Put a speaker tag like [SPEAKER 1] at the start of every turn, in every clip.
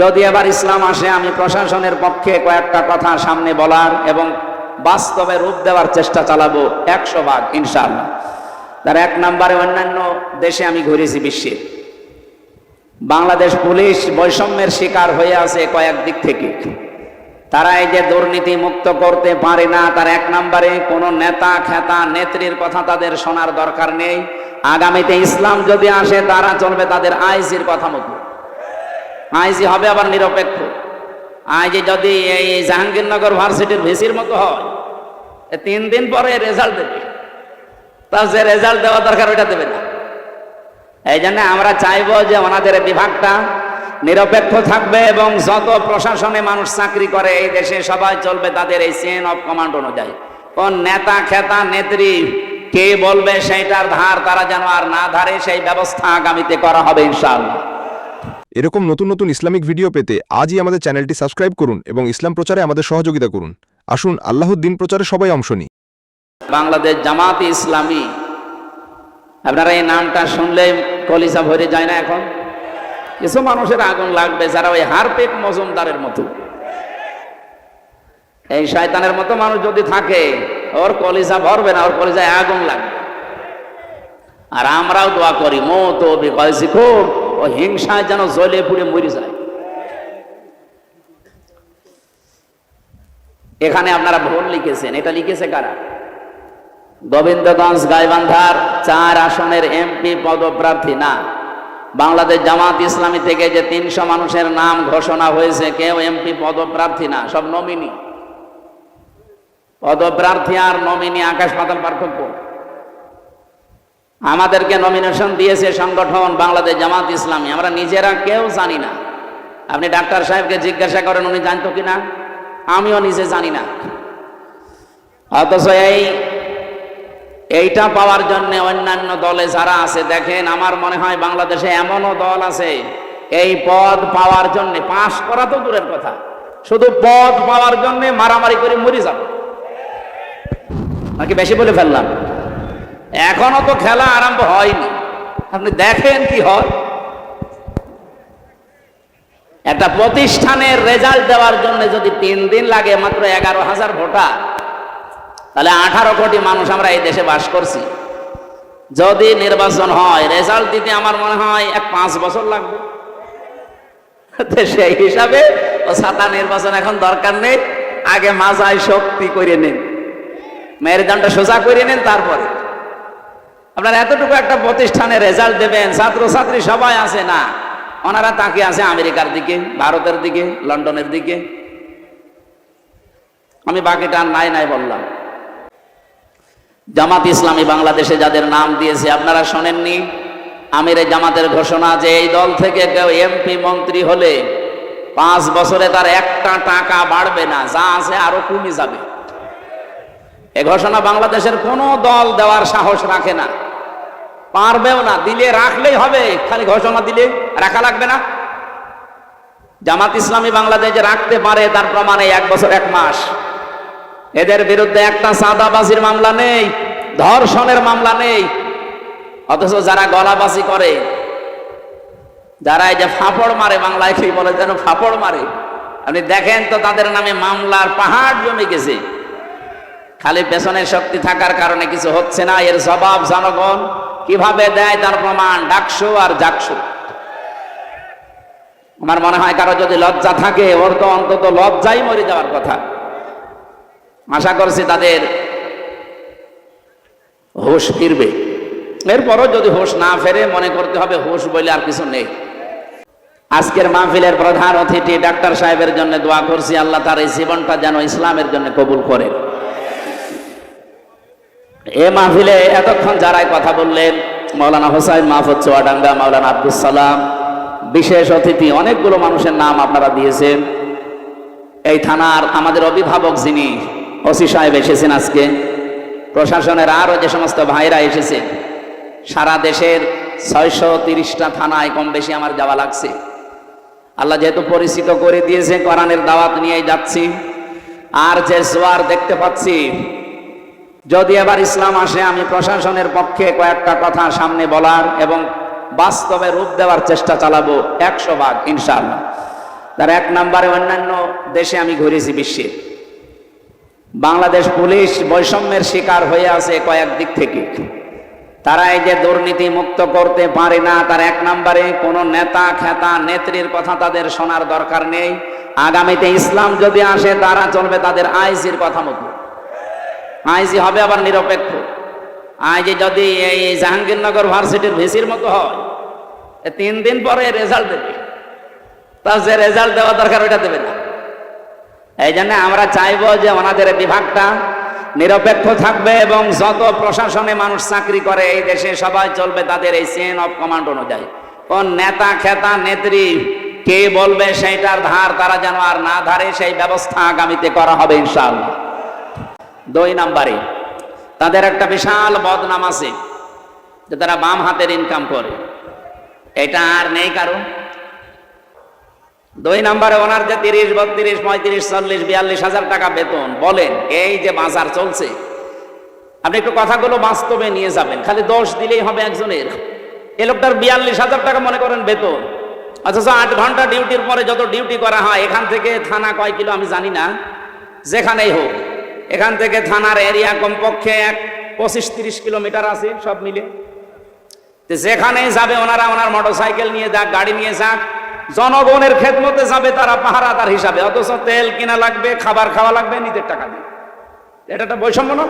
[SPEAKER 1] যদি এবার ইসলাম আসে, আমি প্রশাসনের পক্ষে কয়েকটা কথা সামনে বলার এবং বাস্তবে রূপ দেওয়ার চেষ্টা চালাবো একশো ভাগ, ইনশাআল্লাহ। তার এক নম্বরে অন্যান্য দেশে আমি ঘুরেছি বিশ্বে। বাংলাদেশ পুলিশ বৈষম্যের শিকার হয়ে আছে কয়েক দিক থেকে। তারা এই যে দুর্নীতি মুক্ত করতে পারে না, তার এক নম্বরে কোন নেতা, খেতা, নেত্রীর কথা তাদের শোনার দরকার নেই। আগামীতে ইসলাম যদি আসে, তারা চলবে তাদের আইজির কথা মতো। আইজি হবে আবার নিরপেক্ষ। আইজি যদি এই জাহাঙ্গীরনগর ভার্সিটির ভিসির মতো হয় তিন দিন পরে রেজাল্ট দেবে। তা যে রেজাল্ট দেওয়া দরকার ওইটা দেবে না। এই জন্য আমরা চাইব যে ওনাদের বিভাগটা নিরপেক্ষ থাকবে এবং যত প্রশাসনে মানুষ চাকরি করে, এই দেশে সবাই চলবে তাদের এই চেন অফ কমান্ড অনুযায়ী। কোন নেতা, খেতা, নেত্রী কে বলবে সেইটার ধার তারা যেন আর না ধারে, সেই ব্যবস্থা আগামীতে করা হবে ইনশাআল্লাহ।
[SPEAKER 2] এরকম নতুন নতুন ইসলামিক ভিডিও পেতে আজই আমাদের চ্যানেলটি সাবস্ক্রাইব করুন এবং ইসলাম প্রচারে আমাদের সহযোগিতা করুন। আসুন আল্লাহর দিন প্রচারে সবাই অংশ নিই।
[SPEAKER 1] বাংলাদেশ জামাত ইসলামী। আপনারা এই নামটা শুনলে কলিজা ভরে যায় না এখন? কিছু মানুষের আগুন লাগবে, যারা ওই হারপেট মজুমদারের মতো। এই শয়তানের মতো মানুষ যদি থাকে, ওর কলিজা ভরবে না, ওর কলিজায় আগুন লাগবে। আর আমরাও দোয়া করি, মো তো খুব হিংসায় যেন জলে পুড়ে মরে যায়। এখানে আপনারা ভুল লিখেছেন। এটা লিখেছে কারা? গোবিন্দগঞ্জ গাইবান্ধার চার আসনের এমপি পদপ্রার্থী। না, বাংলাদেশ জামাত ইসলামী থেকে যে তিনশো মানুষের নাম ঘোষণা হয়েছে, কেউ এমপি পদপ্রার্থী না, সব নমিনি। পদপ্রার্থী আর নমিনি আকাশ পাতাল পার্থক্য। আমাদেরকে নমিনেশন দিয়েছে সংগঠন বাংলাদেশ জামাত ইসলামী। আমরা নিজেরা কেউ জানি না। আপনি ডাক্তার সাহেবকে জিজ্ঞাসা করেন, উনি জানতো কিনা? আমিও নিজে জানি না। অথচ এই, এইটা পাওয়ার জন্য অন্যান্য দলে যারা আছে, দেখেন আমার মনে হয় বাংলাদেশে এমনও দল আছে, এই পদ পাওয়ার জন্য, পাশ করা তো দূরের কথা, শুধু পদ পাওয়ার জন্য মারামারি করে মরে যাবে। নাকি বেশি বলে ফেললাম? এখনও তো খেলা আরম্ভ হয়নি। আপনি দেখেন কি হয়। একটা প্রতিষ্ঠানের রেজাল্ট দেওয়ার জন্য যদি তিন দিন লাগে মাত্র এগারো হাজার ভোটার, তাহলে আঠারো কোটি মানুষ আমরা এই দেশে বাস করছি। যদি নির্বাচন হয়, রেজাল্ট দিতে আমার মনে হয় এক পাঁচ বছর লাগবে। সেই হিসাবে ও সাতা নির্বাচন এখন দরকার নেই। আগে মাজায় শক্তি করে নিন। মেরুদণ্ডটা সোজা করে নিন, তারপরে। আপনার এতটুকু একটা প্রতিষ্ঠানে রেজাল্ট দেবেন ছাত্র ছাত্রী সবাই আছে না। ওনারা তাকে আছে আমেরিকার দিকে, ভারতের দিকে, লন্ডনের দিকে। আমি বাকিটা নাই নাই বললাম। জামাত ইসলামী বাংলাদেশে যাদের নাম দিয়েছে, আপনারা শোনেননি? আমিরে জামাতের ঘোষণা যে এই দল থেকে কেউ এমপি মন্ত্রী হলে পাঁচ বছরে তার একটা টাকা বাড়বে না, যা আছে আরও কমে যাবে। এ ঘোষণা বাংলাদেশের কোনো দল দেওয়ার সাহস রাখে না। পারবেও না, দিলে রাখলেই হবে, খালি ঘোষণা দিলে রাখা লাগবে না। জামাত ইসলামী বাংলাদেশে রাখতে পারে, তার প্রমাণে এক বছর, এক মাস। এদের বিরুদ্ধে একটা সাদাবাজির মামলা নেই, ধর্ষণের মামলা নেই। অথচ যারা গলাবাজি করে, যারা এই যে ফাঁপড় মারে, বাংলায় কি বলে যেন ফাঁপড় মারে? আপনি দেখেন তো তাদের নামে মামলার পাহাড় জমে গেছে। খালি পেছনের শক্তি থাকার কারণে কিছু হচ্ছে না, এর জবাব জনগণ কীভাবে দেয় তার প্রমাণ? ডাকসু আর জাকসু আমার মনে হয় কারও যদি লজ্জা থাকে, ওর তো অন্তত লজ্জাই মরে যাওয়ার কথা। আশা করছি তাদের হুশ ফিরবে। এরপরও যদি হুশ না ফেরে, মনে করতে হবে হুশ বলে আর কিছু নেই। আজকের মাহফিলের প্রধান অতিথি ডাক্তার সাহেবের জন্য দোয়া করছি। আল্লাহ তার এই জীবনটা যেন ইসলামের জন্য কবুল করেন এ মাহফিলে এতক্ষণ যারাই কথা বললেন মৌলানা হোসাইন মাহফুজ চুয়াডাঙ্গা মৌলানা আব্দুল সালাম, বিশেষ অতিথি, অনেকগুলো মানুষের নাম আপনারা দিয়েছেন। এই থানার আমাদের অভিভাবক যিনি, ওসি সাহেব এসেছেন আজকে, প্রশাসনের আরও যে সমস্ত ভাইরা এসেছে, সারা দেশের ছয়শো তিরিশটা থানায় কম বেশি আমার যাওয়া লাগছে। আল্লাহ যেহেতু পরিচিত করে দিয়েছে, কোরআনের দাওয়াত নিয়ে যাচ্ছি, আর যে জোয়ার দেখতে পাচ্ছি যদি এবার ইসলাম আসে, আমি প্রশাসনের পক্ষে কয়েকটা কথা সামনে বলার এবং বাস্তবে রূপ দেওয়ার চেষ্টা চালাবো একশো ভাগ, ইনশাআল্লাহ। তার এক নম্বরে অন্যান্য দেশে আমি ঘুরেছি বিশ্বে বাংলাদেশ পুলিশ বৈষম্যের শিকার হয়ে আছে কয়েক দিক থেকে। তারা এই যে দুর্নীতি মুক্ত করতে পারে না, তার এক নম্বরে কোনো নেতা, খেতা, নেত্রীর কথা তাদের শোনার দরকার নেই। আগামীতে ইসলাম যদি আসে, তারা চলবে তাদের আইজির কথা মতো। আইজি হবে আবার নিরপেক্ষ। আইজি যদি এই জাহাঙ্গীরনগর ভার্সিটির ভিসির মতো হয় তিন দিন পরে রেজাল্ট দেবে। তার যে রেজাল্ট দেওয়া দরকার ওইটা দেবে না। এই জন্য আমরা চাইব যে ওনাদের বিভাগটা নিরপেক্ষ থাকবে এবং যত প্রশাসনে মানুষ চাকরি করে, এই দেশে সবাই চলবে তাদের এই চেন অফ কমান্ড অনুযায়ী। কোন নেতা, খেতা, নেত্রী কে বলবে সেইটার ধার তারা যেন আর না ধারে, সেই ব্যবস্থা আগামীতে করা হবে ইনশাআল্লাহ। দুই নাম্বারে, তাদের একটা বিশাল বদনাম আছে যে তারা বাম হাতের ইনকাম করে। এটা আর নেই কারণ দুই নাম্বারে, ওনার যে তিরিশ, বত্রিশ, পঁয়ত্রিশ, চল্লিশ, বিয়াল্লিশ হাজার টাকা বেতন, বলেন, এই যে বাজার চলছে, আপনি একটু কথাগুলো বাস্তবে নিয়ে যাবেন, খালি দোষ দিলেই হবে একজনের। এ লোকটার বিয়াল্লিশ হাজার টাকা মনে করেন বেতন, অথচ আট ঘণ্টা ডিউটির পরে যত ডিউটি করা হয়, এখান থেকে থানা কয় কিলো আমি জানি না, যেখানেই হোক। এখান থেকে থানার এরিয়া কমপক্ষে এক পঁচিশ তিরিশ কিলোমিটার আছে, সব মিলে। তো যেখানেই যাবে ওনারা ওনার মোটর সাইকেল নিয়ে যাক, গাড়ি নিয়ে যাক। জনগণের খেদমতে যাবে তারা পাহারাদার হিসাবে, অথচ তেল কিনা লাগবে, খাবার খাওয়া লাগবে, নিজের টাকা দিয়ে। এটা একটা বৈষম্য না?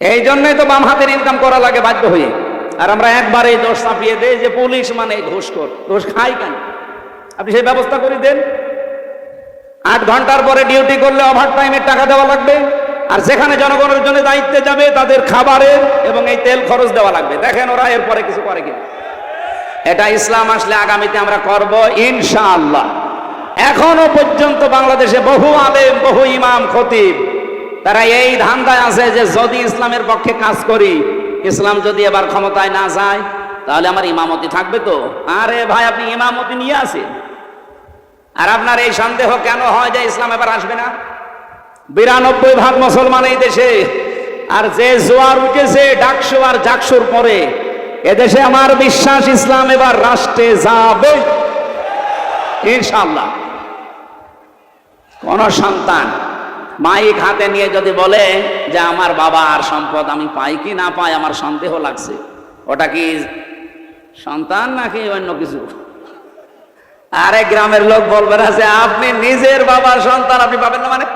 [SPEAKER 1] এই জন্যই তো বাম হাতের ইনকাম করা লাগে বাধ্য হয়ে। আর আমরা একবারেই দোষ চাপিয়ে দেই যে পুলিশ মানে ঘোষ কর দোষ খাই কেন? আপনি সেই ব্যবস্থা করে দেন। আট ঘণ্টার পরে ডিউটি করলে ওভার টাইমের টাকা দেওয়া লাগবে। আর যেখানে জনগণের জন্য দায়িত্বে যাবে, তাদের খাবারের এবং এই তেল খরচ দেওয়া লাগবে। দেখেন ওরা এরপরে কিছু করে কিনা। এটা ইসলাম আসলে আগামীতে আমরা করব ইনশাআল্লাহ। এখনও পর্যন্ত বাংলাদেশে বহু আলেম, বহু ইমাম, খতিব, তারা এই ধান্দায় আছে যে যদি ইসলামের পক্ষে কাজ করি, ইসলাম যদি এবার ক্ষমতায় না যায়, তাহলে আমার ইমামতি থাকবে তো? আরে ভাই, আপনি ইমামতি নিয়ে আসেন আর আপনার এই সন্দেহ কেন হয় যে ইসলাম এবার আসবে না? বিরানব্বই ভাগ মুসলমান এই দেশে, আর যে জোয়ার উঠেছে ডাকসু আর জাকসুর পরে, এদেশে আমার বিশ্বাস ইসলাম এবার রাষ্ট্রে যাবে। ইনশাল্লাহ কোন সন্তান মাইক হাতে নিয়ে যদি বলে যে আমার বাবা আর সম্পদ আমি পাই কি না পাই, আমার সন্দেহ লাগছে। ওটা কি সন্তান নাকি অন্য কিছু? আরে গ্রামের লোক বলবে না যে আপনি নিজের বাবার সন্তান, আপনি পাবেন না মানে?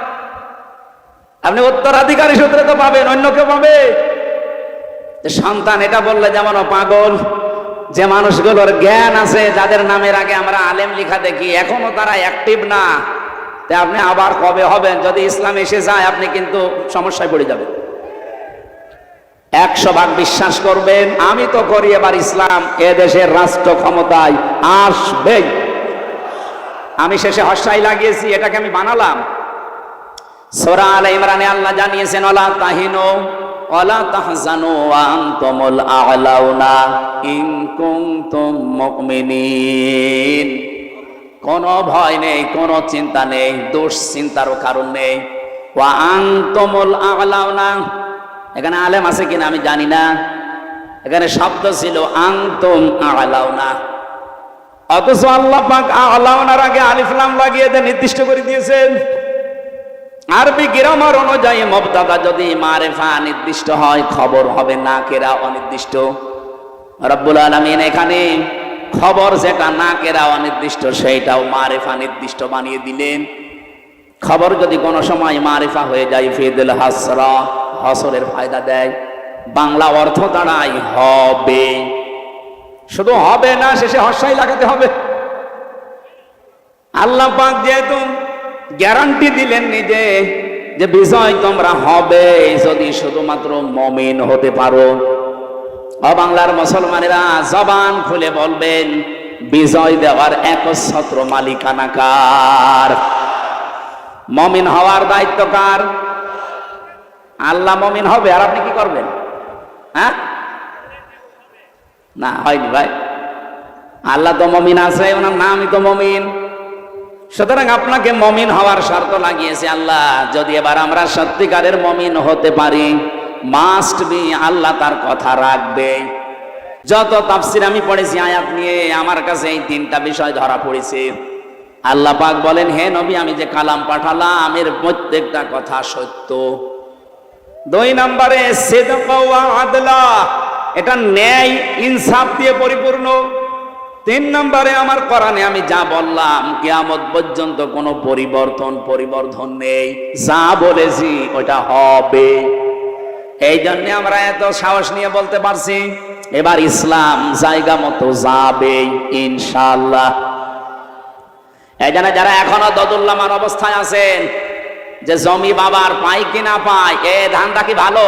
[SPEAKER 1] আপনি উত্তরাধিকারী সূত্রে তো পাবেন, অন্য কেউ পাবে? সন্তান এটা বললে যেমন পাগল, যে মানুষগুলোর জ্ঞান আছে, যাদের নামের আগে আমরা আলেম লিখা দেখি, এখনও তারা অ্যাক্টিভ না। তা আপনি আবার কবে হবেন? যদি ইসলাম এসে যায়, আপনি কিন্তু সমস্যায় পড়ে যাবেন। একশো ভাগ বিশ্বাস করবেন, আমি তো করি এবার ইসলাম, এ দেশের রাষ্ট্র ক্ষমতায় আসবেই। আমি শেষে হস্যাই লাগিয়েছি, এটাকে আমি বানালাম। সোরা আল ইমরানে আল্লাহ জানিয়েছেন অলা তাহিনো ওলা তাহজানু আনতুমুল আ'লাউনা ইন কুনতুম মুমিনিন। কোনো ভয় নেই, কোনো চিন্তা নেই দোষ দুশ্চিন্তারও কারণ নেই। ওয়া আনতুমুল আ'লাউনা এখানে আলেম আছে কিনা আমি জানি না। এখানে শব্দ ছিল, আনতুম আ'লাউনা অথচ আল্লাহ পাক আল্লাহনার আগে আলিফলাম লাগিয়ে দিয়ে নির্দিষ্ট করে দিয়েছেন। আরবি গ্রামার অনুযায়ী মবদাদা যদি মারেফা নির্দিষ্ট হয়, খবর হবে না কেরা অনির্দিষ্ট। রব্বুল আলমিন এখানে খবর যেটা না কেরা অনির্দিষ্ট, সেইটাও মারেফা নির্দিষ্ট বানিয়ে দিলেন। খবর যদি কোনো সময় মারেফা হয়ে যায়, ফিদুল হাসরা, হসরের ফায়দা দেয়। বাংলা অর্থ দাঁড়ায় হবে। শুধু হবে না, শেষে হর্ষাই লাগাতে হবে। আল্লাহ পাক যেহেতু গ্যারান্টি দিলেন নিজে যে বিজয় তোমরা হবে, যদি শুধুমাত্র মমিন হতে পারো। বাংলার মুসলমানেরা, জবান খুলে বলবেন, বিজয় দেওয়ার একচ্ছত্র মালিকানা কার মমিন হওয়ার দায়িত্ব কার? আল্লাহ মমিন হবে, আর আপনি কি করবেন? হ্যাঁ? না। হয়নি ভাই? আল্লাহ তো মমিন আছে, ওনার নামই তো মমিন। সুতরাং আপনাকে মমিন হওয়ার শর্ত লাগিয়েছে আল্লাহ। যদি এবার আমরা সত্যিকারের মমিন হতে পারি মাস্ট বি আল্লাহ তার কথা রাখবে। যত তাফসির আমি পড়েছি, আয়াত নিয়ে আমার কাছে এই তিনটা বিষয় ধরা পড়েছে। আল্লাহ পাক বলেন, হে নবী, আমি যে কালাম পাঠালাম, এর প্রত্যেকটা কথা সত্য। দুই নম্বরে, সিদক আদলা। এটা ন্যায়, ইনসাফ দিয়ে পরিপূর্ণ। তিন নম্বরে আমার কোরআনে আমি যা বললাম, কিয়ামত পর্যন্ত কোনো পরিবর্তন পরিবর্তন নেই। যা বলেছি ওটা হবে। এই জন্য আমরা এত সাহস নিয়ে বলতে পারছি, এবার ইসলাম জায়গা মতো যাবে ইনশাল্লাহ এই জন্য যারা এখনও দদুল্লামার অবস্থায় আছেন, যে জমি বাবার পাই কি না পাই এ ধানটা কি ভালো?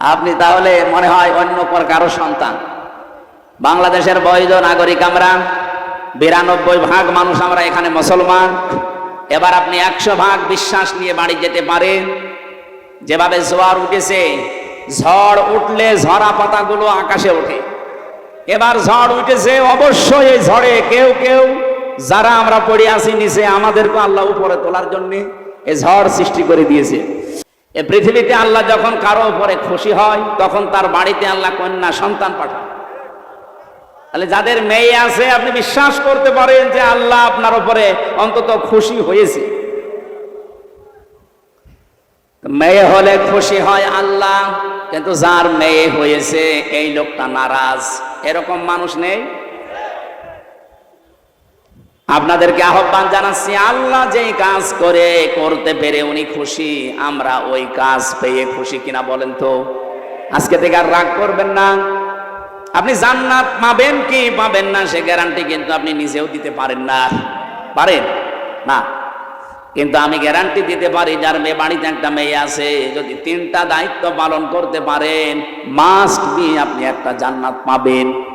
[SPEAKER 1] আপনি তাহলে মনে হয় অন্য পর কারও সন্তান। বাংলাদেশের বৈধ নাগরিক আমরা, বিরানব্বই ভাগ মানুষ আমরা এখানে মুসলমান। এবার আপনি একশো ভাগ বিশ্বাস নিয়ে বাড়ি যেতে পারেন। যেভাবে জোয়ার উঠেছে, ঝড় উঠলে ঝরা পাতাগুলো আকাশে ওঠে। এবার ঝড় উঠেছে, অবশ্যই এই ঝড়ে কেউ কেউ, যারা আমরা পড়ে আসি নিচে, আমাদেরকে আল্লাহ উপরে তোলার জন্যে এ ঝড় সৃষ্টি করে দিয়েছে। এ পৃথিবীতে আল্লাহ যখন কারও উপরে খুশি হয়, তখন তার বাড়িতে আল্লাহ কন্যা সন্তান পাঠায়। তাহলে যাদের মেয়ে আছে, আপনি বিশ্বাস করতে পারেন যে আল্লাহ আপনার উপরে অন্তত খুশি হয়েছে। মেয়ে হলে খুশি হয় আল্লাহ, কিন্তু যার মেয়ে হয়েছে, এই লোকটা নারাজ। এরকম মানুষ নেই। আপনাদেরকে আহ্বান জানাচ্ছি, আল্লাহ যেই কাজ করে, করতে পেরে উনি খুশি, আমরা ওই কাজ পেয়ে খুশি কিনা বলেন তো? আজকে থেকে আর রাগ করবেন না। আপনি জান্নাত পাবেন কি পাবেন না, সে গ্যারান্টি কিন্তু আপনি নিজেও দিতে পারেন না। পারেন? না। কিন্তু আমি গ্যারান্টি দিতে পারি, যার মেয়ে বাড়িতে একটা মেয়ে আছে, যদি তিনটা দায়িত্ব পালন করতে পারেন মাস্ট বি আপনি একটা জান্নাত পাবেন।